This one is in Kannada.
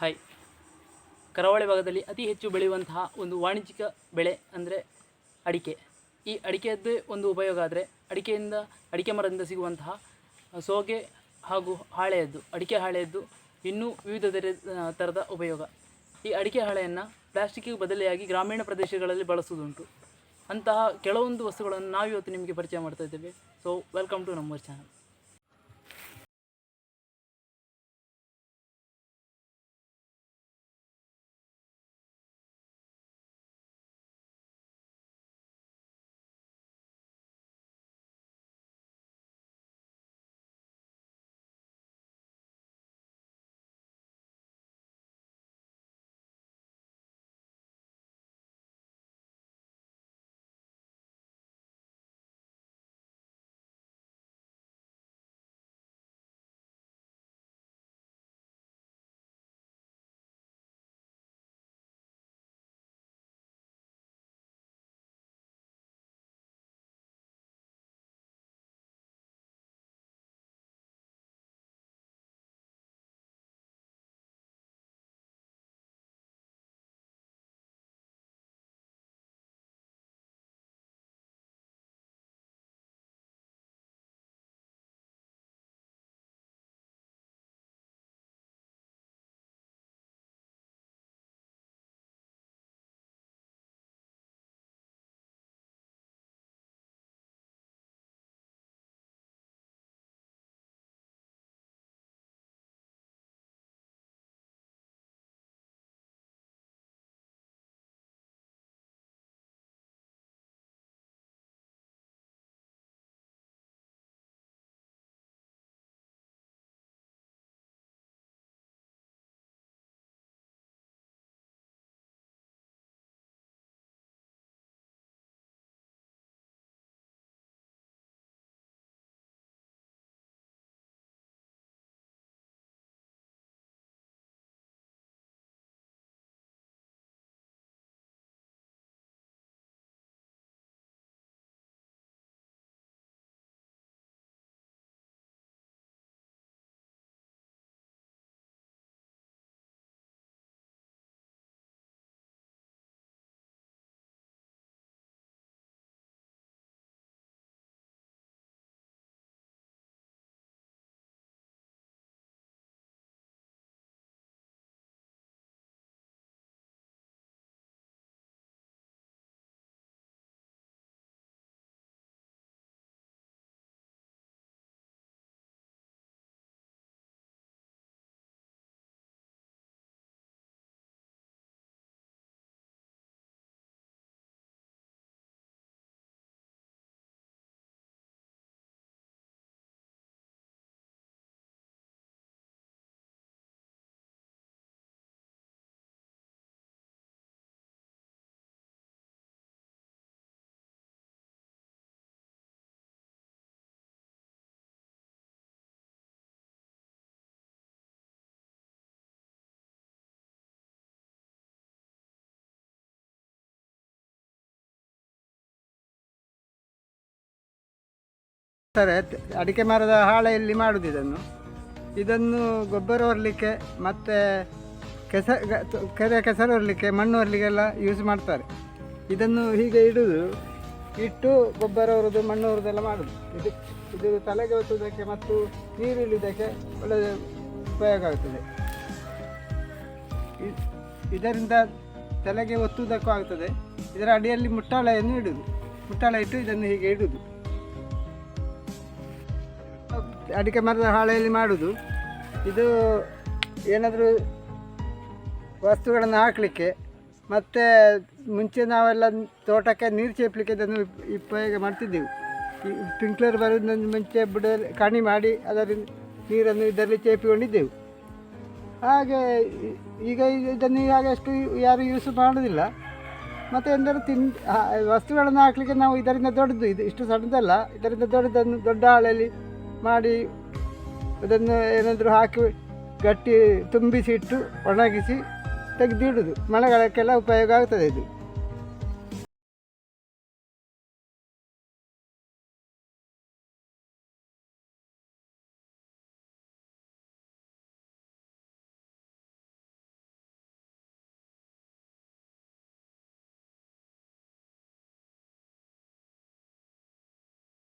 ಹಾಯ್. ಕರಾವಳಿ ಭಾಗದಲ್ಲಿ ಅತಿ ಹೆಚ್ಚು ಬೆಳೆಯುವಂತಹ ಒಂದು ವಾಣಿಜ್ಯಿಕ ಬೆಳೆ ಅಂದರೆ ಅಡಿಕೆ. ಈ ಅಡಿಕೆಯದ್ದೇ ಒಂದು ಉಪಯೋಗ ಆದರೆ ಅಡಿಕೆಯಿಂದ ಅಡಿಕೆ ಮರದಿಂದ ಸಿಗುವಂತಹ ಸೋಗೆ ಹಾಗೂ ಹಾಳೆಯದ್ದು. ಅಡಿಕೆ ಹಾಳೆಯದ್ದು ಇನ್ನೂ ವಿವಿಧ ಥರದ ಉಪಯೋಗ. ಈ ಅಡಿಕೆ ಹಾಳೆಯನ್ನು ಪ್ಲಾಸ್ಟಿಕ್ಕಿಗೆ ಬದಲಿಯಾಗಿ ಗ್ರಾಮೀಣ ಪ್ರದೇಶಗಳಲ್ಲಿ ಬಳಸುವುದುಂಟು. ಅಂತಹ ಕೆಲವೊಂದು ವಸ್ತುಗಳನ್ನು ನಾವಿವತ್ತು ನಿಮಗೆ ಪರಿಚಯ ಮಾಡ್ತಾ ಇದ್ದೇವೆ. ಸೊ ವೆಲ್ಕಮ್ ಟು ನಮ್ಮ ಚಾನಲ್ ಸರ್ ಅಡಿಕೆ ಮರದ ಹಾಳೆಯಲ್ಲಿ ಮಾಡುದು ಇದನ್ನು. ಇದನ್ನು ಗೊಬ್ಬರ ಹೊರಲಿಕ್ಕೆ ಮತ್ತು ಕೆಸ, ಕೆರೆ ಕೆಸರು ಹೊರಲಿಕ್ಕೆ, ಮಣ್ಣು ಹೊರಲಿಕ್ಕೆಲ್ಲ ಯೂಸ್ ಮಾಡ್ತಾರೆ. ಇದನ್ನು ಹೀಗೆ ಇಡುವುದು ಇಟ್ಟು ಗೊಬ್ಬರ ಹೊರದು, ಮಣ್ಣು ಹೊರದೆಲ್ಲ ಮಾಡುದು. ಇದು ಇದು ತಲೆಗೆ ಒತ್ತುವುದಕ್ಕೆ ಮತ್ತು ನೀರು ಇಳಿದಕ್ಕೆ ಒಳ್ಳೆಯ ಉಪಯೋಗ ಆಗ್ತದೆ. ಇದರಿಂದ ತಲೆಗೆ ಒತ್ತುವುದಕ್ಕೂ ಆಗ್ತದೆ. ಇದರ ಅಡಿಯಲ್ಲಿ ಮುಟ್ಟಾಳೆಯನ್ನು ಇಡುವುದು ಮುಟ್ಟಾಳೆ ಇಟ್ಟು ಇದನ್ನು ಹೀಗೆ ಇಡುವುದು ಅಡಿಕೆ ಮರದ ಹಾಳೆಯಲ್ಲಿ ಮಾಡುವುದು ಇದು ಏನಾದರೂ ವಸ್ತುಗಳನ್ನು ಹಾಕಲಿಕ್ಕೆ ಮತ್ತು ಮುಂಚೆ ನಾವೆಲ್ಲ ತೋಟಕ್ಕೆ ನೀರು ಚೇಪಲಿಕ್ಕೆ ಇದನ್ನು ಉಪ್- ಉಪಯೋಗ ಮಾಡ್ತಿದ್ದೆವು. ಈ ಸ್ಪ್ರಿಂಕ್ಲರ್ ಬರೋದನ್ನು ಮುಂಚೆ ಬಿಡ ಕಣಿ ಮಾಡಿ ಅದರಿಂದ ನೀರನ್ನು ಇದರಲ್ಲಿ ಚೇಪಿಕೊಂಡಿದ್ದೆವು. ಹಾಗೆ ಈಗ ಇದನ್ನು ಹಾಗೆ ಅಷ್ಟು ಯಾರು ಯೂಸ್ ಮಾಡೋದಿಲ್ಲ. ಮತ್ತು ಎಂದರೆ ತಿನ್ ವಸ್ತುಗಳನ್ನು ಹಾಕಲಿಕ್ಕೆ ನಾವು ಇದರಿಂದ ದೊಡ್ಡದು. ಇದು ಇಷ್ಟು ಸಣ್ಣದಲ್ಲ. ಇದರಿಂದ ದೊಡ್ಡದನ್ನು ದೊಡ್ಡ ಹಾಳೆಯಲ್ಲಿ ಮಾಡಿ ಅದನ್ನು ಏನಾದರೂ ಹಾಕಿ ಗಟ್ಟಿ ತುಂಬಿಸಿಟ್ಟು ಒಣಗಿಸಿ ತೆಗೆದಿಡುದು. ಮಳೆಗಾಲಕ್ಕೆಲ್ಲ ಉಪಯೋಗ ಆಗ್ತದೆ ಇದು.